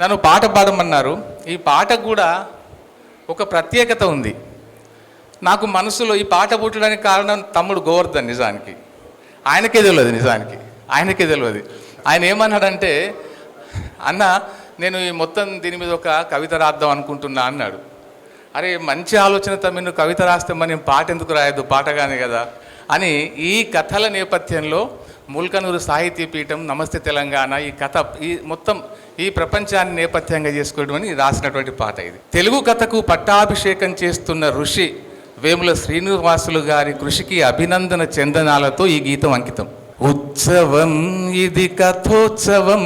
నన్ను పాట పాడమన్నారు. ఈ పాట కూడా ఒక ప్రత్యేకత ఉంది. నాకు మనసులో ఈ పాట పుట్టడానికి కారణం తమ్ముడు గోవర్ధన్ నిజానికి. ఆయనకే తెలియదు నిజానికి. ఆయనకే తెలియదు. ఆయన ఏమన్నాడంటే అన్న నేను ఈ మొత్తం దీని మీద ఒక కవిత రాద్దాం అనుకుంటున్నా అన్నాడు. అరే మంచి ఆలోచనతో మీరు కవిత రాస్తే మరి నేను పాట ఎందుకు రాయద్దు? కానీ కదా అని ఈ కథల నేపథ్యంలో ముల్కనూరు సాహితీ పీఠం నమస్తే తెలంగాణ ఈ కథ ఈ మొత్తం ఈ ప్రపంచాన్ని నేపథ్యంగా చేసుకోవడం రాసినటువంటి పాట ఇది. తెలుగు కథకు పట్టాభిషేకం చేస్తున్న ఋషి వేముల శ్రీనివాసులు గారి కృషికి అభినందన చందనాలతో ఈ గీతం అంకితం. ఉత్సవం ఇది కథోత్సవం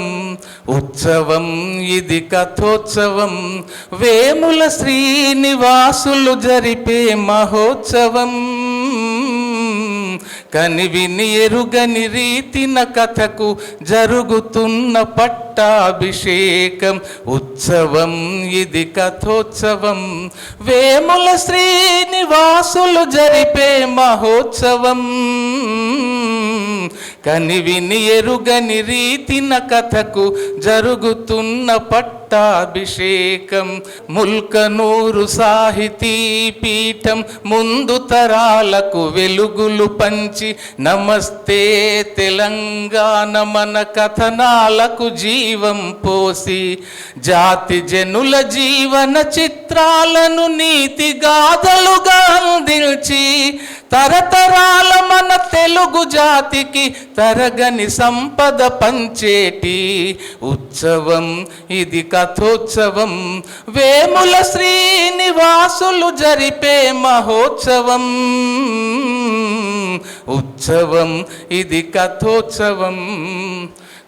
ఉత్సవం ఇది కథోత్సవం వేముల శ్రీనివాసులు జరిపే మహోత్సవం. కనివిని ఎరుగని రీతిన కథకు జరుగుతున్న పట్టాభిషేకం. ఉత్సవం ఇది కథోత్సవం. వేముల శ్రీనివాసులు జరిపే మహోత్సవం. కనివిని ఎరుగని రీతిన కథకు జరుగుతున్న పట్ట పట్టాభిషేకం ముల్కనూరు సాహితీ పీఠం ముందు తరాలకు వెలుగులు పంచి నమస్తే తెలంగాణ మన కథనాలకు జీవం పోసి జాతి జనుల జీవన చిత్రాలను నీతి గాథలుగా అందించి తరతరాల మన తెలుగు జాతికి తరగని సంపద పంచేటి. ఉత్సవం ఇది కథోత్సవం. వేముల శ్రీనివాసులు జరిపే మహోత్సవం. ఉత్సవం ఇది కథోత్సవం.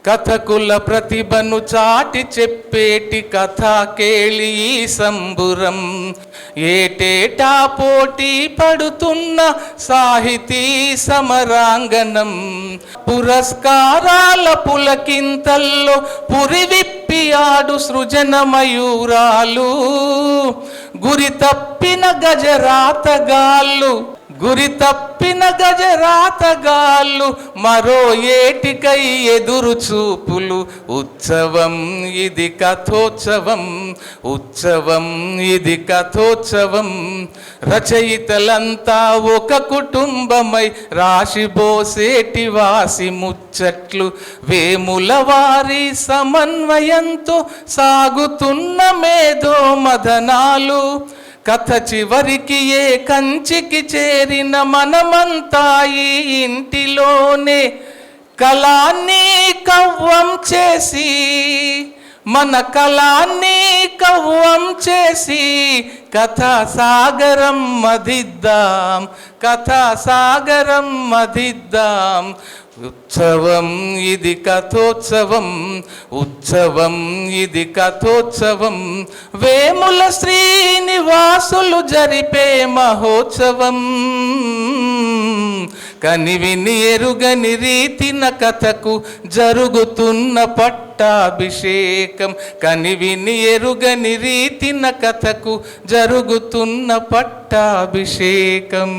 కథకుల ప్రతిభను చాటి చెప్పేటి కథ కేళి సంబురం. ఏటేటా పోటీ పడుతున్న సాహితీ సమరాంగణం? పురస్కారాల పులకింతల్లో పురివిప్పి ఆడు సృజన మయూరాలు గురి తప్పిన గజరాతగాళ్ళు గురి తప్పిన గజరాతగాళ్ళు మరో ఏటికై ఎదురు చూపులు. ఉత్సవం ఇది కథోత్సవం ఉత్సవం ఇది కథోత్సవం. రచయితలంతా ఒక కుటుంబమై రాశిబోసేటి వాసి ముచ్చట్లు. వేముల వారి సమన్వయంతో సాగుతున్న మేధో మదనాలు కథ చివరికి ఏ కంచికి చేరిన మనమంతా ఈ ఇంటిలోనే కళాన్ని కవ్వం చేసి మన కళాన్ని కవ్వం చేసి కథా సాగరం మదిద్దాం కథా సాగరం మదిద్దాం. ఉత్సవం ఇది కథోత్సవం ఉత్సవం ఇది కథోత్సవం. వేముల దాసులు జరిపే మహోత్సవం. కనివిని ఎరుగని రీతిన కథకు జరుగుతున్న పట్టాభిషేకం. కనివిని ఎరుగని రీతిన కథకు జరుగుతున్న పట్టాభిషేకం.